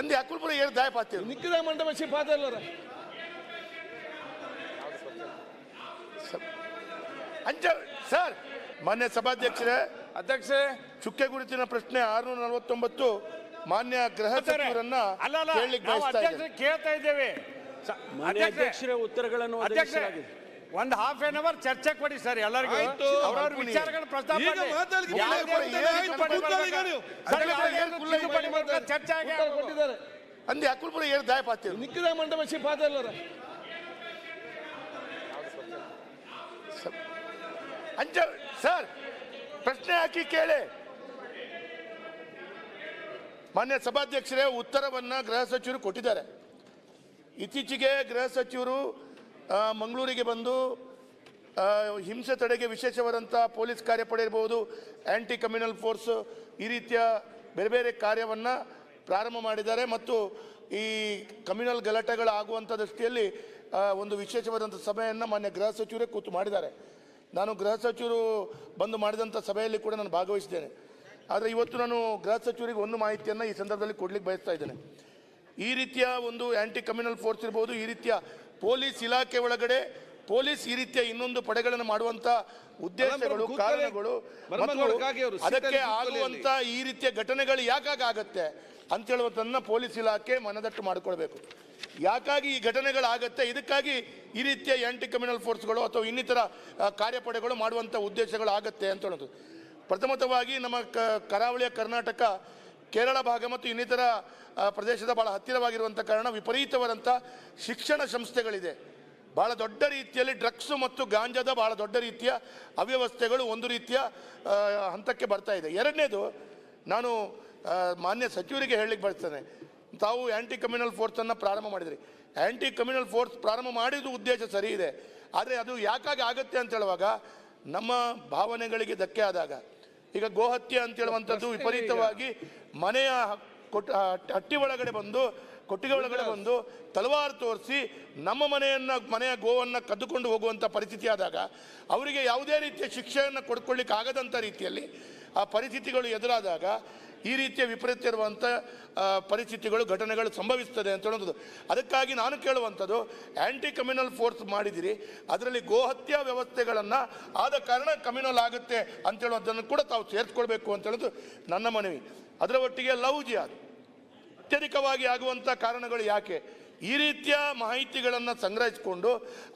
ಅಂದೆ ಅಕುಲ್ಪುರ ಏನು ದಾಯ ಪಾತ್ರ ನಿಕ್ಕದ ಮಂಡ ಮಸಿ ಪಾದಲ್ಲರ ಅಂಚ ಸರ್ ಮಾನ್ಯ ಸಭಾಧ್ಯಕ್ಷರೇ ಅಧ್ಯಕ್ಷ ಚುಕ್ಕೆ ಗುರುತಿನ ಪ್ರಶ್ನೆ ಆರ್ನೂರ ನಲವತ್ತೊಂಬತ್ತು ಮಾನ್ಯ ಗೃಹ ಸಚಿವರನ್ನ ಕೇಳ್ತಾ ಇದ್ದೇವೆ. ಸ- ಮಾನ್ಯ ಅಧ್ಯಕ್ಷರ ಉತ್ತರಗಳನ್ನು ಅಧ್ಯಕ್ಷ ಒಂದು ಹಾಫ್ ಆನ್ ಅವರ್ ಚರ್ಚೆ ಕೊಡಿ ಸರ್ ಎಲ್ಲರಿಗೂ ಆಯ್ತು. ಅವ್ರವ್ರ ಮಾಡ್ಕೊಳ್ಳಿ. ವಿಚಾರಗಳ ಪ್ರಸ್ತಾಪ ಈಗ ಮಾಡಿ. ಮಾತಾಡ್ಲಿಕ್ಕೆ ಯಾವುದೇ ನೀವು. ಸರ್, ಯಾವುದೇ. ಚರ್ಚೆ ಆಗಿ ಕೊಟ್ಟಿದ್ದಾರೆ ಅಂದೆ ಅಕುಲ್ಪುರ ದಾಯ ನಿಕ್ಕದ ಸರ್ ಪ್ರಶ್ನೆ ಹಾಕಿ ಕೇಳಿ ಮಾನ್ಯ ಸಭಾಧ್ಯಕ್ಷರೇ ಉತ್ತರವನ್ನ ಗೃಹ ಸಚಿವರು ಕೊಟ್ಟಿದ್ದಾರೆ ಇತ್ತೀಚೆಗೆ ಗೃಹ ಸಚಿವರು ಮಂಗಳೂರಿಗೆ ಬಂದು ಹಿಂಸೆ ತಡೆಗೆ ವಿಶೇಷವಾದಂಥ ಪೊಲೀಸ್ ಕಾರ್ಯಪಡೆ ಇರ್ಬೋದು ಆ್ಯಂಟಿ ಕಮ್ಯುನಲ್ ಫೋರ್ಸ್ ಈ ರೀತಿಯ ಬೇರೆ ಬೇರೆ ಕಾರ್ಯವನ್ನು ಪ್ರಾರಂಭ ಮಾಡಿದ್ದಾರೆ. ಮತ್ತು ಈ ಕಮ್ಯುನಲ್ ಗಲಾಟೆಗಳು ಆಗುವಂಥ ದೃಷ್ಟಿಯಲ್ಲಿ ಒಂದು ವಿಶೇಷವಾದಂಥ ಸಭೆಯನ್ನು ಮಾನ್ಯ ಗೃಹ ಸಚಿವರೇ ಕೂತು ಮಾಡಿದ್ದಾರೆ. ನಾನು ಗೃಹ ಸಚಿವರು ಬಂದು ಮಾಡಿದಂಥ ಸಭೆಯಲ್ಲಿ ಕೂಡ ನಾನು ಭಾಗವಹಿಸಿದ್ದೇನೆ. ಆದರೆ ಇವತ್ತು ನಾನು ಗೃಹ ಸಚಿವರಿಗೆ ಒಂದು ಮಾಹಿತಿಯನ್ನು ಈ ಸಂದರ್ಭದಲ್ಲಿ ಕೊಡ್ಲಿಕ್ಕೆ ಬಯಸ್ತಾ ಇದ್ದೇನೆ. ಈ ರೀತಿಯ ಒಂದು ಆ್ಯಂಟಿ ಕಮ್ಯುನಲ್ ಫೋರ್ಸ್ ಇರ್ಬೋದು, ಈ ರೀತಿಯ ಪೊಲೀಸ್ ಇಲಾಖೆ ಒಳಗಡೆ ಪೊಲೀಸ್ ಈ ರೀತಿಯ ಇನ್ನೊಂದು ಪಡೆಗಳನ್ನು ಮಾಡುವಂತ ಉದ್ದೇಶಗಳು. ಕಾರಣಗಳು ಅದಕ್ಕೆ ಆಗುವಂತ ಈ ರೀತಿಯ ಘಟನೆಗಳು ಯಾಕಾಗ ಆಗತ್ತೆ ಅಂತ ಹೇಳುವಂತನ್ನ ಪೊಲೀಸ್ ಇಲಾಖೆ ಮನದಟ್ಟು ಮಾಡಿಕೊಳ್ಬೇಕು. ಯಾಕಾಗಿ ಈ ಘಟನೆಗಳಾಗತ್ತೆ? ಇದಕ್ಕಾಗಿ ಈ ರೀತಿಯ ಆಂಟಿ ಕಮ್ಯುನಲ್ ಫೋರ್ಸ್ಗಳು ಅಥವಾ ಇನ್ನಿತರ ಕಾರ್ಯಪಡೆಗಳು ಮಾಡುವಂತ ಉದ್ದೇಶಗಳು ಆಗತ್ತೆ ಅಂತ ಹೇಳೋದು. ಪ್ರಥಮತವಾಗಿ ನಮ್ಮ ಕ- ಕರಾವಳಿಯ ಕರ್ನಾಟಕ ಕೇರಳ ಭಾಗ ಮತ್ತು ಇನ್ನಿತರ ಪ್ರದೇಶದ ಭಾಳ ಹತ್ತಿರವಾಗಿರುವಂಥ ಕಾರಣ ವಿಪರೀತವಾದಂಥ ಶಿಕ್ಷಣ ಸಂಸ್ಥೆಗಳಿದೆ. ಭಾಳ ದೊಡ್ಡ ರೀತಿಯಲ್ಲಿ ಡ್ರಗ್ಸು ಮತ್ತು ಗಾಂಜಾದ ಭಾಳ ದೊಡ್ಡ ರೀತಿಯ ಅವ್ಯವಸ್ಥೆಗಳು ಒಂದು ರೀತಿಯ ಹಂತಕ್ಕೆ ಬರ್ತಾ ಇದೆ. ಎರಡನೇದು ನಾನು ಮಾನ್ಯ ಸಚಿವರಿಗೆ ಹೇಳಲಿಕ್ಕೆ ಬಯಸ್ತೇನೆ. ತಾವು ಆ್ಯಂಟಿ ಕಮ್ಯುನಲ್ ಫೋರ್ಸನ್ನು ಪ್ರಾರಂಭ ಮಾಡಿದ್ರಿ. ಆ್ಯಂಟಿ ಕಮ್ಯುನಲ್ ಫೋರ್ಸ್ ಪ್ರಾರಂಭ ಮಾಡಿದ ಉದ್ದೇಶ ಸರಿ ಇದೆ. ಆದರೆ ಅದು ಯಾಕಾಗಿ ಆಗುತ್ತೆ ಅಂತ ಹೇಳುವಾಗ ನಮ್ಮ ಭಾವನೆಗಳಿಗೆ ಧಕ್ಕೆ ಆದಾಗ. ಈಗ ಗೋಹತ್ಯೆ ಅಂತ ಹೇಳುವಂಥದ್ದು ವಿಪರೀತವಾಗಿ ಮನೆಯ ಕೊಟ್ಟ ಹಟ್ಟಿ ಒಳಗಡೆ ಬಂದು ಕೊಟ್ಟಿಗೆ ಒಳಗಡೆ ಬಂದು ತಲವಾರು ತೋರಿಸಿ ನಮ್ಮ ಮನೆಯನ್ನ ಮನೆಯ ಗೋವನ್ನು ಕದ್ದುಕೊಂಡು ಹೋಗುವಂಥ ಪರಿಸ್ಥಿತಿ ಆದಾಗ ಅವರಿಗೆ ಯಾವುದೇ ರೀತಿಯ ಶಿಕ್ಷೆಯನ್ನು ಕೊಡ್ಕೊಳ್ಳಿಕ್ಕೆ ಆಗದಂಥ ರೀತಿಯಲ್ಲಿ ಆ ಪರಿಸ್ಥಿತಿಗಳು ಎದುರಾದಾಗ ಈ ರೀತಿಯ ವಿಪರೀತ ಇರುವಂಥ ಪರಿಸ್ಥಿತಿಗಳು, ಘಟನೆಗಳು ಸಂಭವಿಸ್ತದೆ ಅಂತ ಹೇಳೋದು. ಅದಕ್ಕಾಗಿ ನಾನು ಕೇಳುವಂಥದ್ದು ಆ್ಯಂಟಿ ಕಮ್ಯುನಲ್ ಫೋರ್ಸ್ ಮಾಡಿದಿರಿ. ಅದರಲ್ಲಿ ಗೋಹತ್ಯಾ ವ್ಯವಸ್ಥೆಗಳನ್ನು ಆದ ಕಾರಣ ಕಮ್ಯುನಲ್ ಆಗುತ್ತೆ ಅಂತ ಹೇಳುವಂಥದ್ದನ್ನು ಕೂಡ ತಾವು ಸೇರಿಸ್ಕೊಳ್ಬೇಕು ಅಂತ ಹೇಳೋದು ನನ್ನ ಮನವಿ. ಅದರ ಒಟ್ಟಿಗೆ ಲವ್ ಜಿಯಾದ ಅತ್ಯಧಿಕವಾಗಿ ಆಗುವಂಥ ಕಾರಣಗಳು ಯಾಕೆ? ಈ ರೀತಿಯ ಮಾಹಿತಿಗಳನ್ನು ಸಂಗ್ರಹಿಸಿಕೊಂಡು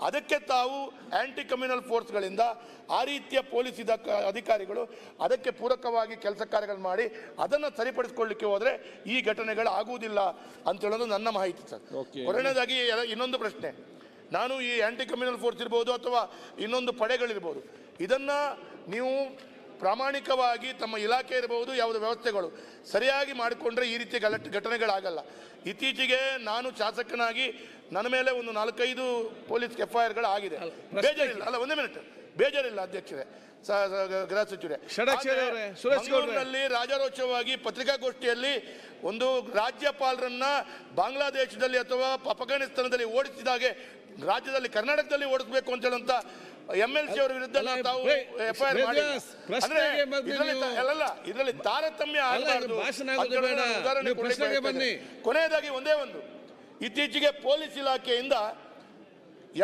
ಅದಕ್ಕೆ ತಾವು ಆ್ಯಂಟಿ ಕಮ್ಯುನಲ್ ಫೋರ್ಸ್ಗಳಿಂದ ಆ ರೀತಿಯ ಪೊಲೀಸ್ ಇದ ಅಧಿಕಾರಿಗಳು ಅದಕ್ಕೆ ಪೂರಕವಾಗಿ ಕೆಲಸ ಕಾರ್ಯಗಳು ಮಾಡಿ ಅದನ್ನು ಸರಿಪಡಿಸ್ಕೊಳ್ಳಿಕ್ಕೆ ಹೋದರೆ ಈ ಘಟನೆಗಳು ಆಗುವುದಿಲ್ಲ ಅಂತ ಹೇಳೋದು ನನ್ನ ಮಾಹಿತಿ ಸರ್. ಕೊನೆಯದಾಗಿ ಇನ್ನೊಂದು ಪ್ರಶ್ನೆ. ನಾನು ಈ ಆ್ಯಂಟಿ ಕಮ್ಯುನಲ್ ಫೋರ್ಸ್ ಇರ್ಬೋದು ಅಥವಾ ಇನ್ನೊಂದು ಪಡೆಗಳಿರ್ಬೋದು. ಇದನ್ನು ನೀವು ಪ್ರಾಮಾಣಿಕವಾಗಿ ತಮ್ಮ ಇಲಾಖೆ ಇರಬಹುದು ಯಾವುದೇ ವ್ಯವಸ್ಥೆಗಳು ಸರಿಯಾಗಿ ಮಾಡಿಕೊಂಡ್ರೆ ಈ ರೀತಿ ಗಲಟ್ ಘಟನೆಗಳಾಗಲ್ಲ. ಇತ್ತೀಚೆಗೆ ನಾನು ಶಾಸಕನಾಗಿ ನನ್ನ ಮೇಲೆ ಒಂದು ನಾಲ್ಕೈದು ಪೊಲೀಸ್ ಎಫ್ ಐ ಆರ್ಗಳು ಆಗಿದೆ ಬೇಜಾರಿಲ್ಲ ಅಲ್ಲ ಒಂದೇ ಮಿನಿಟ್. ಬೇಜಾರಿಲ್ಲ ಅಧ್ಯಕ್ಷರೇ. ಗೃಹ ಸಚಿವರೇ. ಮಂಗಳೂರಿನಲ್ಲಿ ರಾಜಾರೋಚವಾಗಿ ಪತ್ರಿಕಾಗೋಷ್ಠಿಯಲ್ಲಿ ಒಂದು ರಾಜ್ಯಪಾಲರನ್ನ ಬಾಂಗ್ಲಾದೇಶದಲ್ಲಿ ಅಥವಾ ಅಫ್ಘಾನಿಸ್ತಾನದಲ್ಲಿ ಓಡಿಸಿದಾಗೆ ರಾಜ್ಯದಲ್ಲಿ ಕರ್ನಾಟಕದಲ್ಲಿ ಓಡಿಸಬೇಕು ಅಂತ ಹೇಳುವಂತ ಎಂ ಎಲ್ ಸಿ ಅವರ ವಿರುದ್ಧ ತಾವು ಎಫ್ ಐ ಆರ್ ಮಾಡಿ ಇದರಲ್ಲಿ ತಾರತಮ್ಯ ಆಗಬಾರ್ದು. ಉದಾಹರಣೆ ಬನ್ನಿ. ಕೊನೆಯದಾಗಿ ಒಂದೇ ಒಂದು. ಇತ್ತೀಚೆಗೆ ಪೊಲೀಸ್ ಇಲಾಖೆಯಿಂದ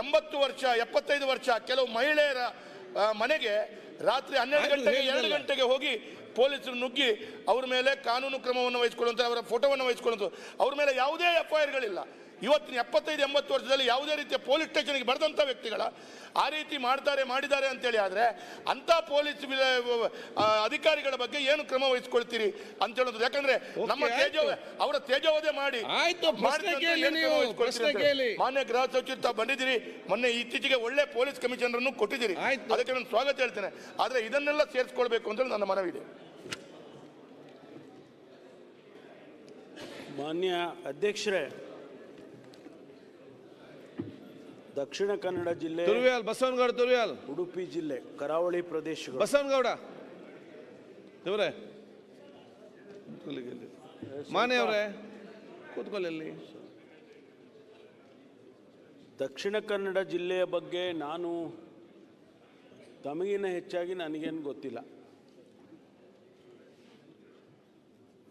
ಎಂಬತ್ತು ವರ್ಷ ಎಪ್ಪತ್ತೈದು ವರ್ಷ ಕೆಲವು ಮಹಿಳೆಯರ ಮನೆಗೆ ರಾತ್ರಿ ಹನ್ನೆರಡು ಗಂಟೆಗೆ ಎರಡು ಗಂಟೆಗೆ ಹೋಗಿ ಪೊಲೀಸರು ನುಗ್ಗಿ ಅವ್ರ ಮೇಲೆ ಕಾನೂನು ಕ್ರಮವನ್ನು ವಹಿಸಿಕೊಳ್ಳುವಂಥ ಅವರ ಫೋಟೋವನ್ನು ವಹಿಸಿಕೊಳ್ಳುವಂಥ ಅವ್ರ ಮೇಲೆ ಯಾವುದೇ ಎಫ್ ಐ ಆರ್ಗಳಿಲ್ಲ ಇವತ್ತಿನ ಎಪ್ಪತ್ತೈದು ಎಂಬತ್ತು ವರ್ಷದಲ್ಲಿ ಯಾವುದೇ ರೀತಿಯ ಪೊಲೀಸ್ ಸ್ಟೇಷನ್ಗೆ ಬರೆದಂಥ ವ್ಯಕ್ತಿಗಳ ಆ ರೀತಿ ಮಾಡ್ತಾರೆ ಮಾಡಿದ್ದಾರೆ ಅಂತೇಳಿ ಆದರೆ ಅಂಥ ಪೊಲೀಸ್ ಅಧಿಕಾರಿಗಳ ಬಗ್ಗೆ ಏನು ಕ್ರಮ ವಹಿಸ್ಕೊಳ್ತೀರಿ ಅಂತ ಹೇಳೋದು ಯಾಕಂದ್ರೆ ನಮ್ಮ. ತೇಜೋ ಅವರ ತೇಜೋವಧೆ ಮಾಡಿ ಆಯ್ತು. ಮಾನ್ಯ ಗೃಹ ಸಚಿವ ತಾವು ಬಂದಿದ್ದೀರಿ ಮೊನ್ನೆ ಇತ್ತೀಚೆಗೆ ಒಳ್ಳೆ ಪೊಲೀಸ್ ಕಮಿಷನರ್ ಅನ್ನು ಕೊಟ್ಟಿದ್ದೀರಿ ಆಯ್ತು. ಅದಕ್ಕೆ ನಾನು ಸ್ವಾಗತ ಹೇಳ್ತೇನೆ ಆದರೆ ಇದನ್ನೆಲ್ಲ ಸೇರಿಸ್ಕೊಳ್ಬೇಕು ಅಂತ ನನ್ನ ನನ್ನ ಮನವಿದೆ ಮಾನ್ಯ ಅಧ್ಯಕ್ಷರೇ ದಕ್ಷಿಣ ಕನ್ನಡ ಜಿಲ್ಲೆ ತುರುವ್ಯಾಲ್ ಬಸವನಗೌಡ ತುರುವ್ಯಾಲ್ ಉಡುಪಿ ಜಿಲ್ಲೆ ಕರಾವಳಿ ಪ್ರದೇಶ ಬಸವನಗೌಡ. ಇವರೇ. ಮಾನೆ ಅವರೇ ದಕ್ಷಿಣ ಕನ್ನಡ ಜಿಲ್ಲೆಯ ಬಗ್ಗೆ ನಾನು ತಮಗಿನ ಹೆಚ್ಚಾಗಿ ನನಗೇನು ಗೊತ್ತಿಲ್ಲ.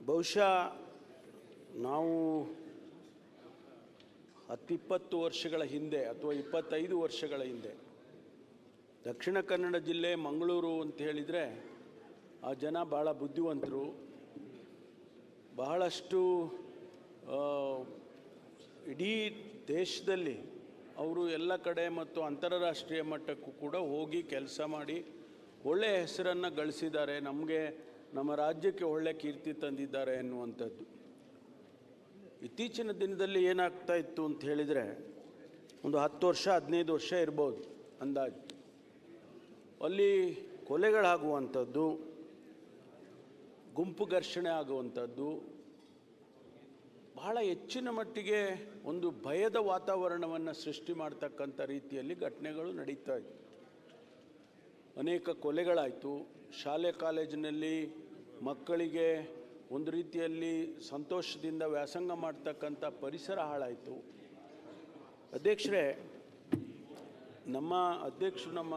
ಬಹುಶಃ ನಾವು ಹತ್ತಿಪ್ಪತ್ತು ವರ್ಷಗಳ ಹಿಂದೆ ಅಥವಾ ಇಪ್ಪತ್ತೈದು ವರ್ಷಗಳ ಹಿಂದೆ ದಕ್ಷಿಣ ಕನ್ನಡ ಜಿಲ್ಲೆ ಮಂಗಳೂರು ಅಂತ ಹೇಳಿದರೆ ಆ ಜನ ಭಾಳ ಬುದ್ಧಿವಂತರು. ಬಹಳಷ್ಟು ಇಡೀ ದೇಶದಲ್ಲಿ ಅವರು ಎಲ್ಲ ಕಡೆ ಮತ್ತು ಅಂತಾರಾಷ್ಟ್ರೀಯ ಮಟ್ಟಕ್ಕೂ ಕೂಡ ಹೋಗಿ ಕೆಲಸ ಮಾಡಿ ಒಳ್ಳೆಯ ಹೆಸರನ್ನು ಗಳಿಸಿದ್ದಾರೆ. ನಮಗೆ ನಮ್ಮ ರಾಜ್ಯಕ್ಕೆ ಒಳ್ಳೆಯ ಕೀರ್ತಿ ತಂದಿದ್ದಾರೆ ಎನ್ನುವಂಥದ್ದು. ಇತ್ತೀಚಿನ ದಿನದಲ್ಲಿ ಏನಾಗ್ತಾ ಇತ್ತು ಅಂತ ಹೇಳಿದರೆ, ಒಂದು ಹತ್ತು ವರ್ಷ, ಹದಿನೈದು ವರ್ಷ ಇರ್ಬೋದು ಅಂದಾಜು. ಅಲ್ಲಿ ಕೊಲೆಗಳಾಗುವಂಥದ್ದು, ಗುಂಪು ಘರ್ಷಣೆ ಆಗುವಂಥದ್ದು, ಬಹಳ ಹೆಚ್ಚಿನ ಮಟ್ಟಿಗೆ ಒಂದು ಭಯದ ವಾತಾವರಣವನ್ನು ಸೃಷ್ಟಿ ಮಾಡ್ತಕ್ಕಂಥ ರೀತಿಯಲ್ಲಿ ಘಟನೆಗಳು ನಡೀತಾ ಇತ್ತು. ಅನೇಕ ಕೊಲೆಗಳಾಯಿತು. ಶಾಲೆ, ಕಾಲೇಜಿನಲ್ಲಿ ಮಕ್ಕಳಿಗೆ ಒಂದು ರೀತಿಯಲ್ಲಿ ಸಂತೋಷದಿಂದ ವ್ಯಾಸಂಗ ಮಾಡ್ತಕ್ಕಂಥ ಪರಿಸರ ಹಾಳಾಯಿತು. ಅಧ್ಯಕ್ಷರೇ ನಮ್ಮ ಅಧ್ಯಕ್ಷರು ನಮ್ಮ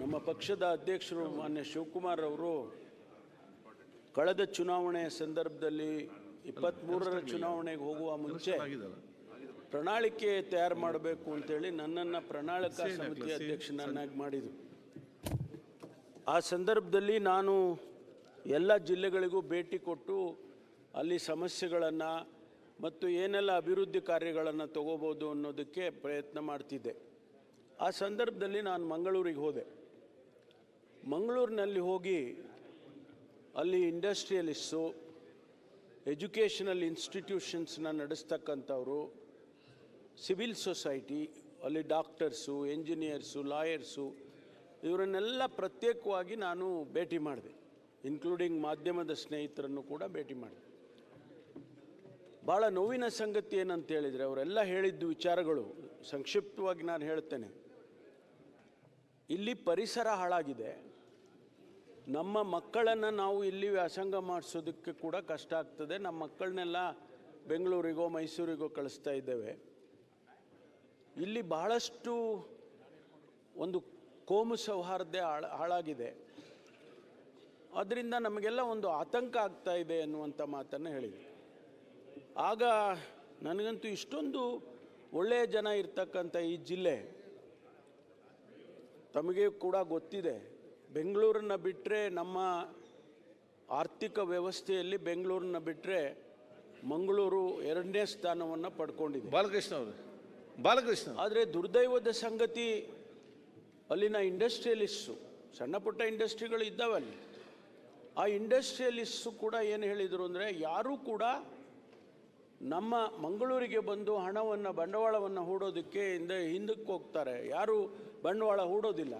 ನಮ್ಮ ಪಕ್ಷದ ಅಧ್ಯಕ್ಷರು ಮಾನ್ಯ ಶಿವಕುಮಾರ್ ಅವರು ಕಳೆದ ಚುನಾವಣೆಯ ಸಂದರ್ಭದಲ್ಲಿ ಇಪ್ಪತ್ತ್ಮೂರರ ಚುನಾವಣೆಗೆ ಹೋಗುವ ಮುಂಚೆ ಪ್ರಣಾಳಿಕೆ ತಯಾರು ಮಾಡಬೇಕು ಅಂತೇಳಿ ನನ್ನನ್ನು ಪ್ರಣಾಳಿಕಾ ಸಮಿತಿ ಅಧ್ಯಕ್ಷನನ್ನಾಗಿ ಮಾಡಿದರು. ಆ ಸಂದರ್ಭದಲ್ಲಿ ನಾನು ಎಲ್ಲ ಜಿಲ್ಲೆಗಳಿಗೂ ಭೇಟಿ ಕೊಟ್ಟು ಅಲ್ಲಿ ಸಮಸ್ಯೆಗಳನ್ನು ಮತ್ತು ಏನೆಲ್ಲ ಅಭಿವೃದ್ಧಿ ಕಾರ್ಯಗಳನ್ನು ತಗೋಬೋದು ಅನ್ನೋದಕ್ಕೆ ಪ್ರಯತ್ನ ಮಾಡ್ತಿದ್ದೆ. ಆ ಸಂದರ್ಭದಲ್ಲಿ ನಾನು ಮಂಗಳೂರಿಗೆ ಹೋದೆ. ಮಂಗಳೂರಿನಲ್ಲಿ ಹೋಗಿ ಅಲ್ಲಿ ಇಂಡಸ್ಟ್ರಿಯಲಿಸ್ಟು, ಎಜುಕೇಷನಲ್ ಇನ್ಸ್ಟಿಟ್ಯೂಷನ್ಸ್ನ ನಡೆಸ್ತಕ್ಕಂಥವರು, ಸಿವಿಲ್ ಸೊಸೈಟಿ, ಅಲ್ಲಿ ಡಾಕ್ಟರ್ಸು, ಎಂಜಿನಿಯರ್ಸು, ಲಾಯರ್ಸು, ಇವರನ್ನೆಲ್ಲ ಪ್ರತ್ಯೇಕವಾಗಿ ನಾನು ಭೇಟಿ ಮಾಡಿದೆ. ಇನ್ಕ್ಲೂಡಿಂಗ್ ಮಾಧ್ಯಮದ ಸ್ನೇಹಿತರನ್ನು ಕೂಡ ಭೇಟಿ ಮಾಡಿ. ಭಾಳ ನೋವಿನ ಸಂಗತಿ ಏನಂತ ಹೇಳಿದರೆ, ಅವರೆಲ್ಲ ಹೇಳಿದ್ದು ವಿಚಾರಗಳು, ಸಂಕ್ಷಿಪ್ತವಾಗಿ ನಾನು ಹೇಳ್ತೇನೆ. ಇಲ್ಲಿ ಪರಿಸರ ಹಾಳಾಗಿದೆ. ನಮ್ಮ ಮಕ್ಕಳನ್ನು ನಾವು ಇಲ್ಲಿ ವ್ಯಾಸಂಗ ಮಾಡಿಸೋದಕ್ಕೆ ಕೂಡ ಕಷ್ಟ ಆಗ್ತದೆ. ನಮ್ಮ ಮಕ್ಕಳನ್ನೆಲ್ಲ ಬೆಂಗಳೂರಿಗೋ, ಮೈಸೂರಿಗೋ ಕಳಿಸ್ತಾ ಇದ್ದೇವೆ. ಇಲ್ಲಿ ಬಹಳಷ್ಟು ಒಂದು ಕೋಮು ಸೌಹಾರ್ದ ಹಾಳ, ಹಾಳಾಗಿದೆ. ಅದರಿಂದ ನಮಗೆಲ್ಲ ಒಂದು ಆತಂಕ ಆಗ್ತಾ ಇದೆ ಅನ್ನುವಂಥ ಮಾತನ್ನು ಹೇಳಿದೆ ಆಗ ನನಗಂತೂ ಇಷ್ಟೊಂದು ಒಳ್ಳೆಯ ಜನ ಇರ್ತಕ್ಕಂಥ ಈ ಜಿಲ್ಲೆ ತಮಗೆ ಕೂಡ ಗೊತ್ತಿದೆ. ಬೆಂಗಳೂರನ್ನ ಬಿಟ್ಟರೆ ನಮ್ಮ ಆರ್ಥಿಕ ವ್ಯವಸ್ಥೆಯಲ್ಲಿ ಬೆಂಗಳೂರನ್ನ ಬಿಟ್ಟರೆ ಮಂಗಳೂರು ಎರಡನೇ ಸ್ಥಾನವನ್ನು ಪಡ್ಕೊಂಡಿದೆ. ಬಾಲಕೃಷ್ಣ ಅವರು ಬಾಲಕೃಷ್ಣ ಆದರೆ ದುರ್ದೈವದ ಸಂಗತಿ ಅಲ್ಲಿನ ಇಂಡಸ್ಟ್ರಿಯಲಿಸ್ಟು ಸಣ್ಣ ಪುಟ್ಟ ಇಂಡಸ್ಟ್ರಿಗಳು ಇದ್ದಾವೆ ಅಲ್ಲಿ ಆ ಇಂಡಸ್ಟ್ರಿಯಲಿಸ್ಟು ಕೂಡ ಏನು ಹೇಳಿದರು ಅಂದರೆ ಯಾರೂ ಕೂಡ ನಮ್ಮ ಮಂಗಳೂರಿಗೆ ಬಂದು ಹಣವನ್ನು ಬಂಡವಾಳವನ್ನು ಹೂಡೋದಕ್ಕೆ ಹಿಂದೆ ಹಿಂದಕ್ಕೆ ಹೋಗ್ತಾರೆ. ಯಾರೂ ಬಂಡವಾಳ ಹೂಡೋದಿಲ್ಲ.